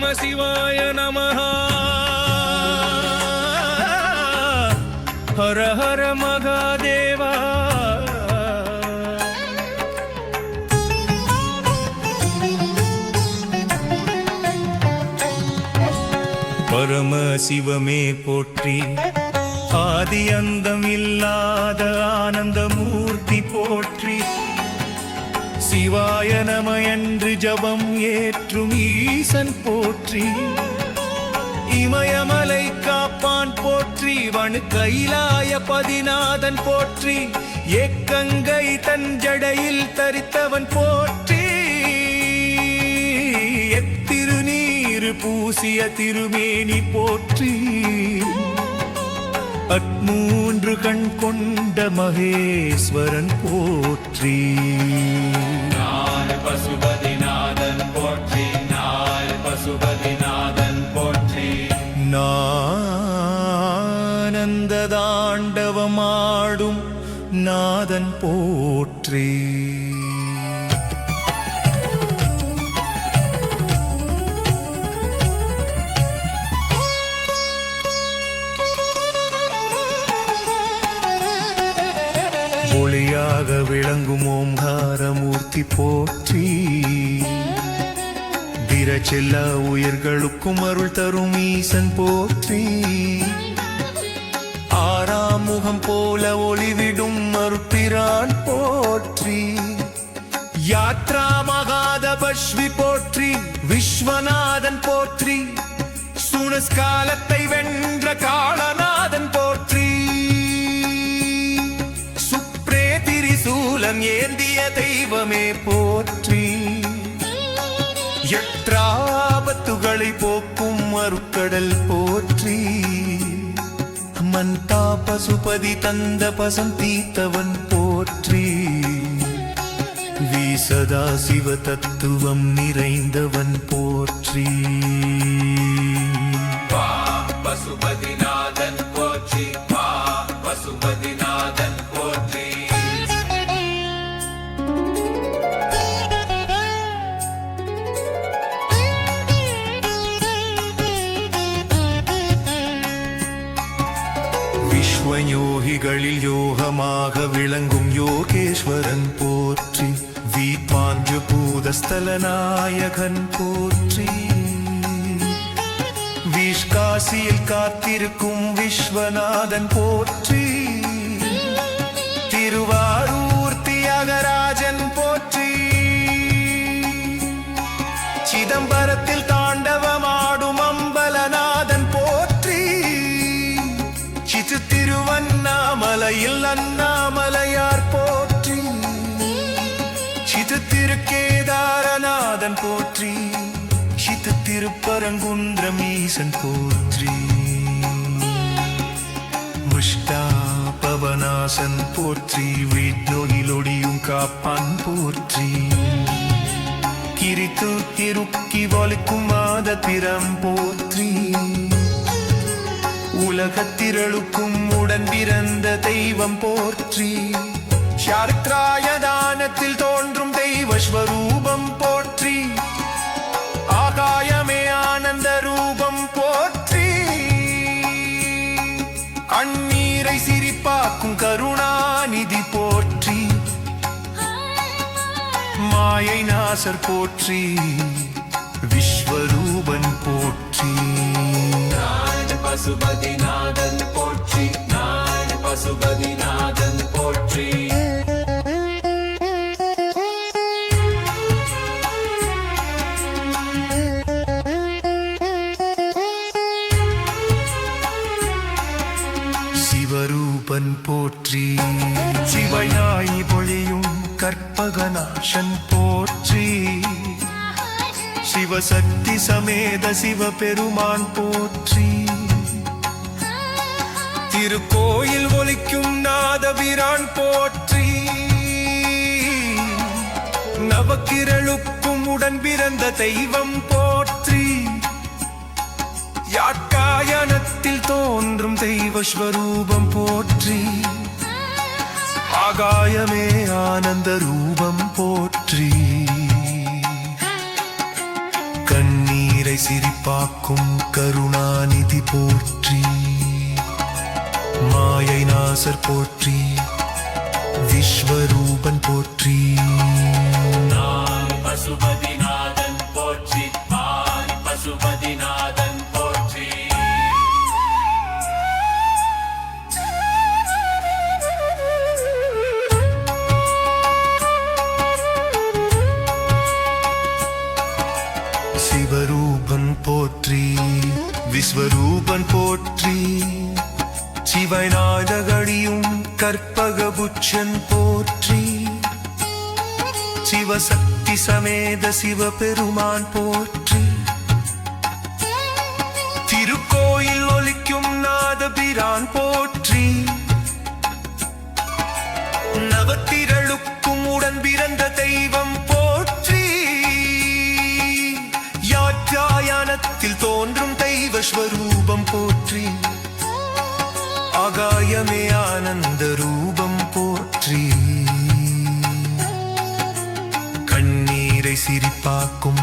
நம சிவாய நமஹ. ஹர ஹர மகாதேவா. பரம சிவமே போற்றி ஆதி அந்தம் இல்லாத ஆனந்த மூர்த்தி போற்றி சிவாய நம என்று ஜபம் ஏற்றும் ஈசன் போற்றி. இமயமலை காப்பான் போற்றி வனு கைலாய பதிநாதன் போற்றி. ஏக்கங்கை தன் ஜடையில் தரித்தவன் போற்றி. எத்திருநீரு பூசிய திருமேனி போற்றி. அட்மூன்று கண் கொண்ட மகேஸ்வரன் போற்றி. பசுபதிநாதன் போற்றி நாள் பசுபதிநாதன் போற்றி நானந்த நாதன் போற்றி ஒளியாக விளங்கும் ஓம்காரமூர்த்தி போற்றி. திரச்செல்லா உயிர்களுக்கும் அருள் தரும் ஈசன் போற்றி. ஆறாம் முகம் போல ஒளிவிடும் மறுப்பிரான் போற்றி. யாத்ரா மகாத மகாதபஸ்வி போற்றி விஸ்வநாதன் போற்றி. சுனஸ்காலத்தை வென்ற காலனா சூலம் ஏந்திய தெய்வமே போற்றி. எத்ராபத்துகளை போக்கும் மறுக்கடல் போற்றி. மந்தா பசுபதி தந்த பசம் தீத்தவன் போற்றி. வீசதா சிவ தத்துவம் நிறைந்தவன் போற்றி. யோகமாக விளங்கும் யோகேஸ்வரன் போற்றி. வீட்மாஞ்சு பூதஸ்தல நாயகன் போற்றி. விஷ்காசியில் காத்திருக்கும் விஸ்வநாதன் போற்றி. திருவாரூர் தியாகராஜன் போற்றி. சிதம்பரத்தில் தான் மலையில் அண்ணாமலையார் போற்றி. சித்து திருக்கேதாரநாதன் போற்றி. சித்து திருப்பரங்குன்றம் ஈசன் போற்றி. முஷ்டா பவனாசன் போற்றி. வீட்நோயிலொடியும் காப்பான் போற்றி. கிரித்து திருக்கி வலிக்கும் மாத திறம் போற்றி. உலகத்திரளுக்கும் உடன் பிறந்த தெய்வம் போற்றி. சாரித்ராய தானத்தில் தோன்றும் தெய்வ ஸ்வரூபம் போற்றி. ஆகாயமே ஆனந்த ரூபம் போற்றி. கண்ணீரை சிரிப்பாக்கும் கருணாநிதி போற்றி. மாயை நாசர் போற்றி. பசுபதிநாதன் போற்றி நாள் பசுபதிநாதன் போற்றி. சிவரூபன் போற்றி சிவயாய் பொழியும் கற்பகநாசன் போற்றி. சிவசக்தி சமேத சிவபெருமான் போற்றி. திருக்கோயில் ஒலிக்கும் நாதபிரான் போற்றி. நவக்கிரளுக்கும் உடன் பிறந்த தெய்வம் போற்றி. யாக்காயனத்தில் தோன்றும் தெய்வஸ்வரூபம் போற்றி. ஆகாயமே ஆனந்த ரூபம் போற்றி. கண்ணீரை சிரிப்பாக்கும் கருணாநிதி போற்றி. மாயை நாசர் போற்றி விஸ்வரூபன் போற்றி. பசுபதிநாதன் போற்றி பசுபதிநாதன் சிவரூபன் போற்றி விஸ்வரூபன் போற்றி. சிவநாதகடியும் கற்பகபுச்சன் போற்றி. சிவசக்தி சமேத சிவபெருமான் போற்றி. திருக்கோயில் ஒலிக்கும் நாதபிரான் போற்றி. நவத்திரளுக்கும் உடன் பிறந்த தெய்வம் போற்றி. யாத்தியாயானத்தில் தோன்றும் தெய்வ ஸ்வரூபம் போற்றி. ஆகாயமே ஆனந்த ரூபம் போற்றி கண்ணீரை சிரிப்பாக்கும்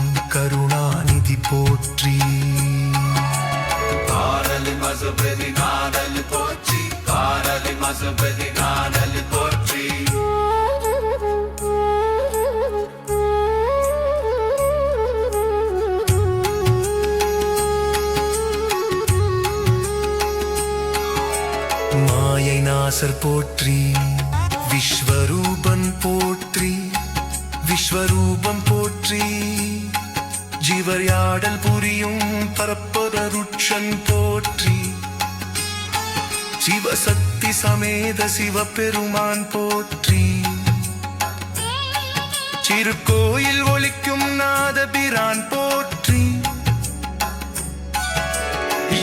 மேத சிவபெருமான் போற்றி. சிறுகோயில் ஒழிக்கும் நாதபிரான் போற்றி.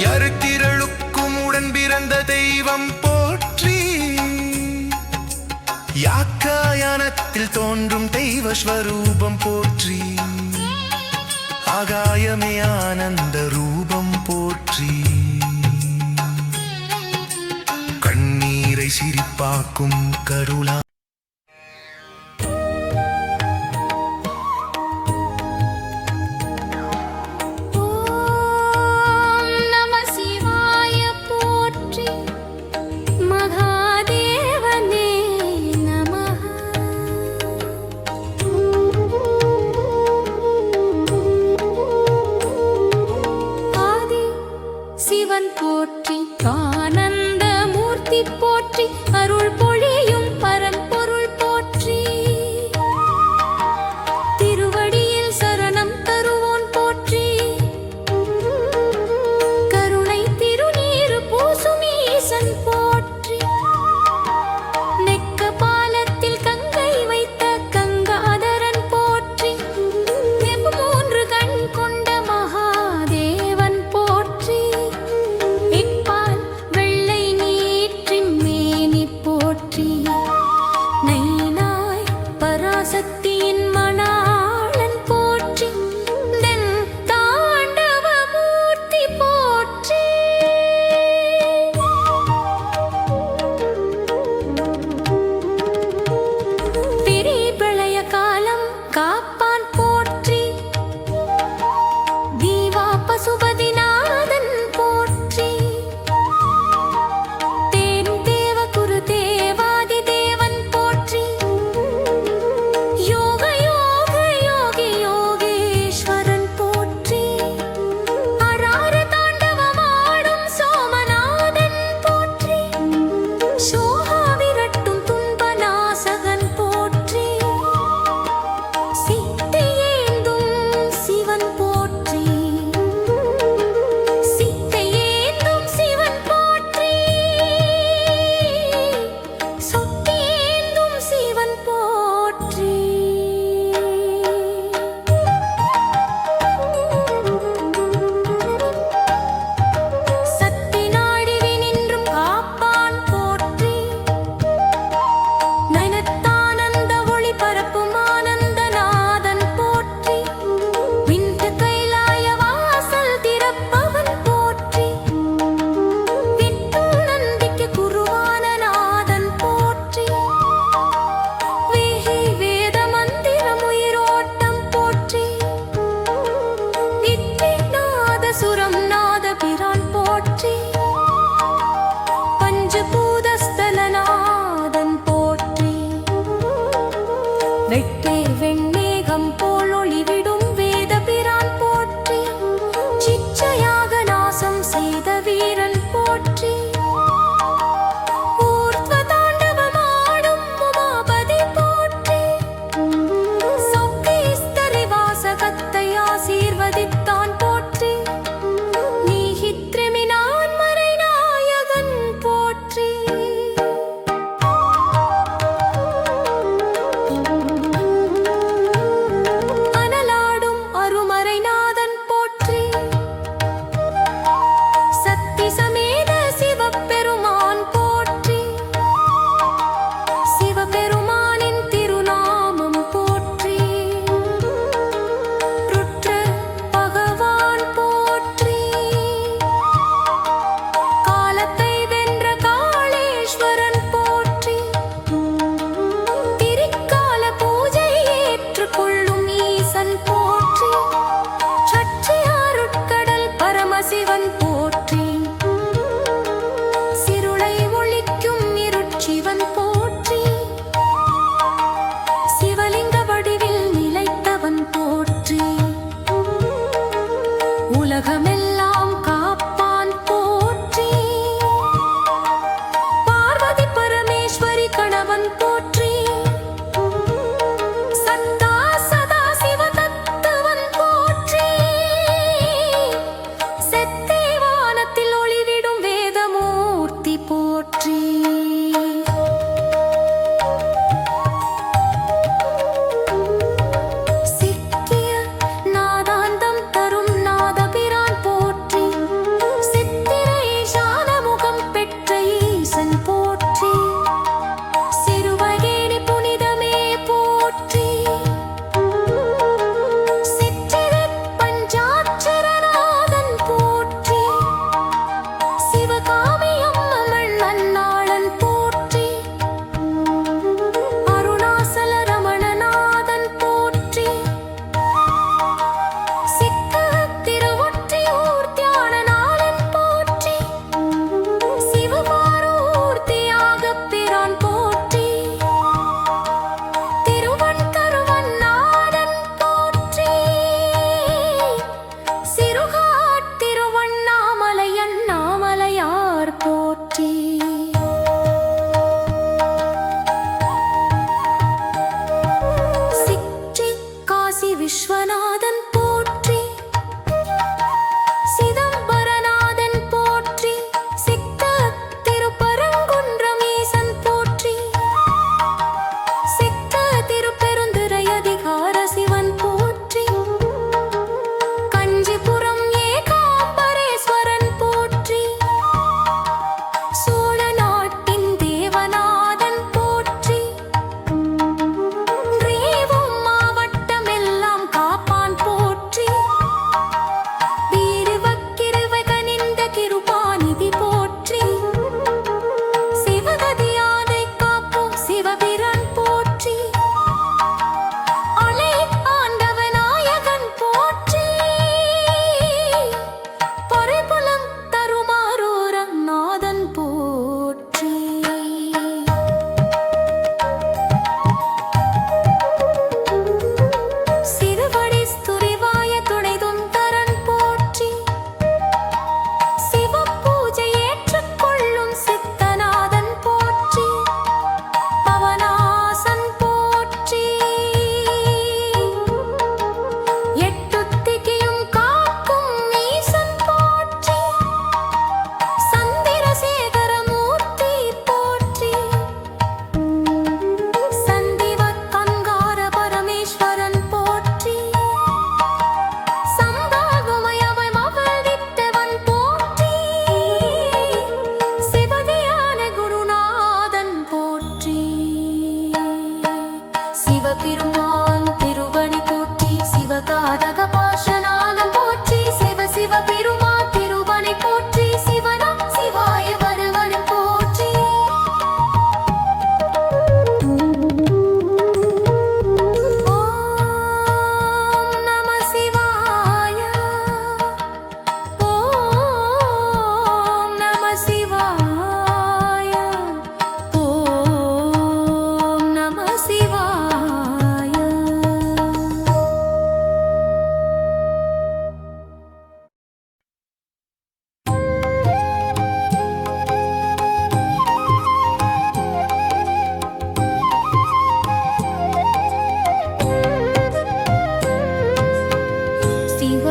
யாருத்திரளுக்கும் உடன் பிறந்த தெய்வம் போற்றி. யாக்காயானத்தில் தோன்றும் தெய்வ ஸ்வரூபம் போற்றி. ஆகாயமே ஆனந்த ரூபம் சிரிப்பாக்கும் கருளா se 说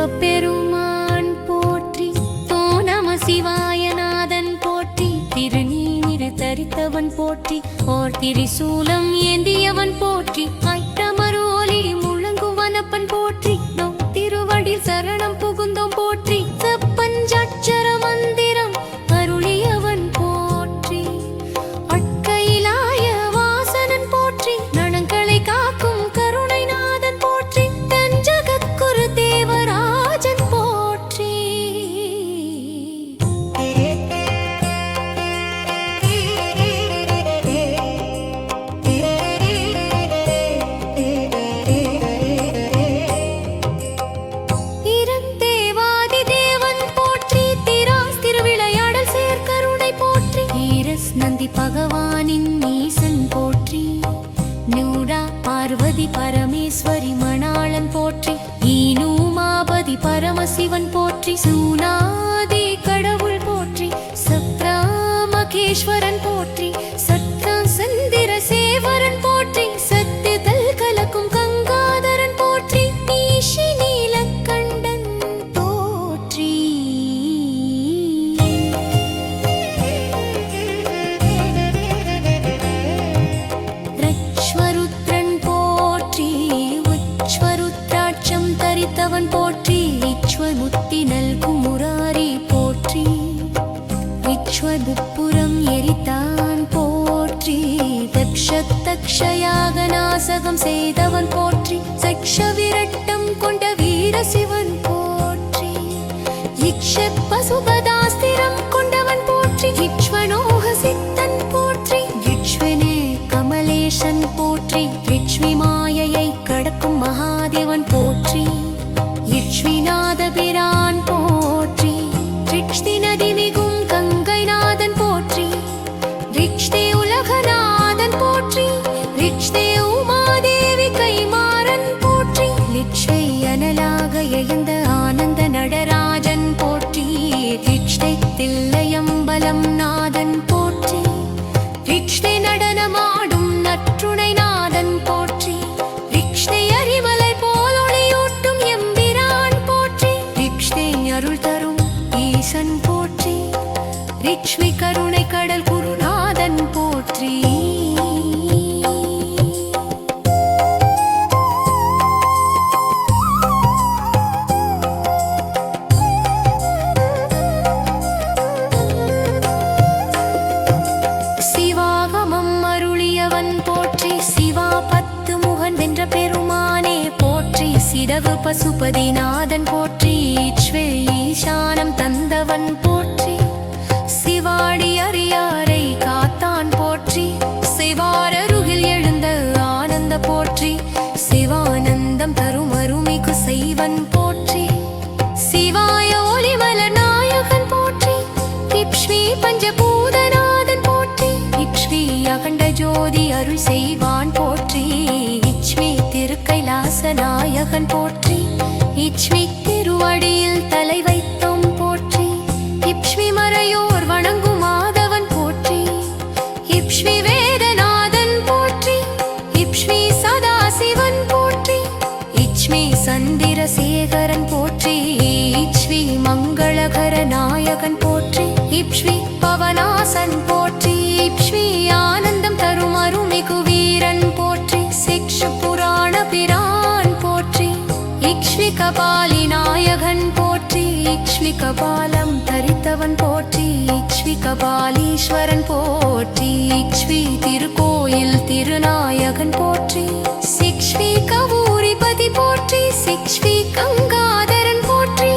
சிவபெருமான் போற்றி தோ நம சிவாயநாதன் போற்றி திருநீர தரித்தவன் போற்றி ஓர் திரிசூலம் ஏந்தியவன் போற்றி அட்டமரோலி முழங்குவனப்பன் போற்றி நம் திருவடி சரணம் தக்ஷ நாசகம் செய்தவன் போற்றி. சக்ஷ விரட்டம் கொண்ட வீர சிவன் போற்றி. இக்ஷ பசுபதாஸ்திரம் கொண்டவன் போற்றி. இக்ஷ்வனோக சித்தன் போற்றி. இக்ஷ்வனே கமலேசன் போற்றி. லட்சுமி மாயையை கடக்கும் மகாதேவன் பசுபதிநாதன் போற்றி இச்வே ஈசானம் தந்தவன் போற்றி. சிவாடி அரியாரை காத்தான் போற்றி. சிவாரருகில் எழுந்த ஆனந்த போற்றி. சிவானந்தம் தரும் அருமிகு செய்வன் போற்றி. சிவாய ஒளிமலர் நாயகன் போற்றி. இப்ஷ்வி பஞ்சபூதநாதன் போற்றி. இப்ஷ்வி அகண்ட ஜோதி அருள் செய்வான் போற்றி. திருக்கைலாச நாயகன் போற்றி. இச்வி திருவடியில் தலை வைத்தோம் போற்றி. இப்ஷ்மி மறையோர் வணங்கும் மாதவன் போற்றி. இப்ஷ்மி வேதநாதன் போற்றி. இப்ஷ்வி சதாசிவன் போற்றி. இச்மி சந்திரசேகரன் போற்றி. இச்வி மங்களகர நாயகன் போற்றி. இப்ஷ்வி பவனாசன் போற்றி. இப்ஷ்வி ஆனந்தம் தரும் அருமிகு வீரன் போற்றி. சிக்ஷு புராண பிரான் கபாலிநாயகன் கபாலி நாயகன் போற்றி இக்ஷ்வி கபாலம் தரித்தவன் போற்றி இக்ஷ்வி கபாலீஸ்வரன் போற்றி இக்ஷ்வி திருக்கோயில் திருநாயகன் போற்றி சிக்ஷ்வி கவூரிபதி போற்றி சிக்ஷ்வி கங்காதரன் போற்றி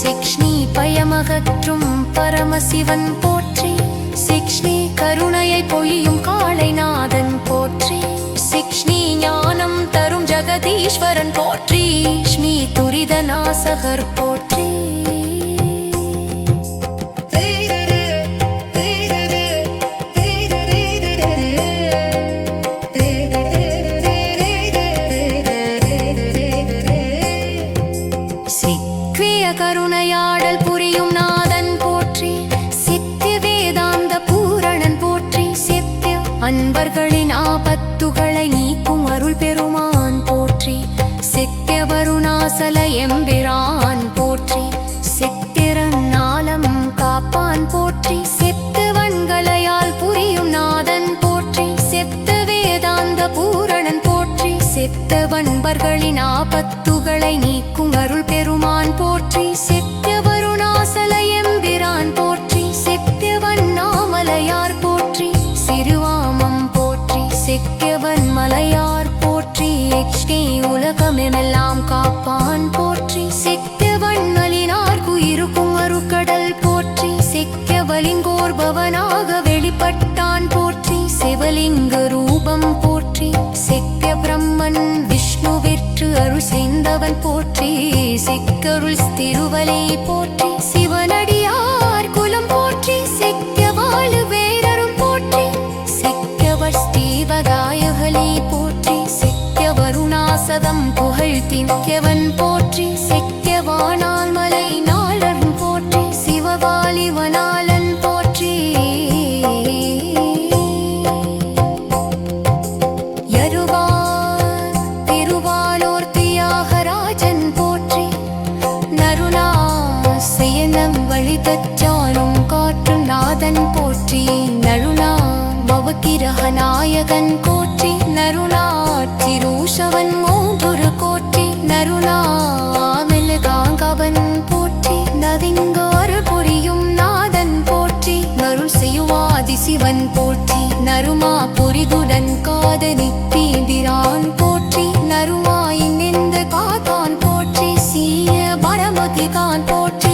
சிக்ஷ்ணி பயமகற்றும் பரமசிவன் போற்றி சிக்ஷ்ணி கருணையை பொய்யும் காளைநாதன் போற்றி சிக்ஷ்ணி ஞானம் தரும் ஜெகதீஸ்வரன் போற்றி ஸ்மி போற்றி. கருணையாடல் புரியும் நாதன் போற்றி. சித்திய வேதாந்த பூரணன் போற்றி. சித்திய அன்பர்களின் ஆபத்துகளை நீக்கும் அருள் பெருமான் போற்றி. சித்திய வருணாசல எம்பே செத்த வன்பர்களின் ஆபத்துகளை நீக்கும் அருள் பெருமான் போற்றி செத்த வருணாசல எம்பிரான் போற்றி செத்தவன் நாமலையார் போற்றி சிறுவாமம் போற்றி செக்கவன் மலையார் போற்றி எக்ஷ்கே உலகமெல்லாம் காப்பான் போற்றி செத்தவன் நலினார் குயிருக்கும் அருக்கடல் போற்றி செக்கவலிங்கோர்பவனாக வெளிப்பட்டான் போற்றி சிவலிங்க ரூபம் போற்றி விஷ்ணுவிற்று செய்தவன் போற்றி சிக்கருள் திருவலை போற்றி சிவனடியார் குலம் போற்றி செக்க வாழு வேரரும் போற்றி சிக்கவர் ஸ்ரீவதாயகலே போற்றி செக்க வருணாசதம் புகழ் திக்கவன் போற்றி செக்க வானால் மலை நாளரும் போற்றி சிவகாலி பவகிரக நாயகன் போற்றி நருணா திருஷவன் மோதுரு கோற்றி நருணா போற்றி. நதிங்காறு புரியும் நாதன் போற்றி. நருள் செய்வாதி சிவன் போற்றி. நருமா புரிகுடன் காதலி தீபிரான் போற்றி. நருமாயின் இந்த காத்தான் போற்றி. சீய பரமதிகான் போற்றி.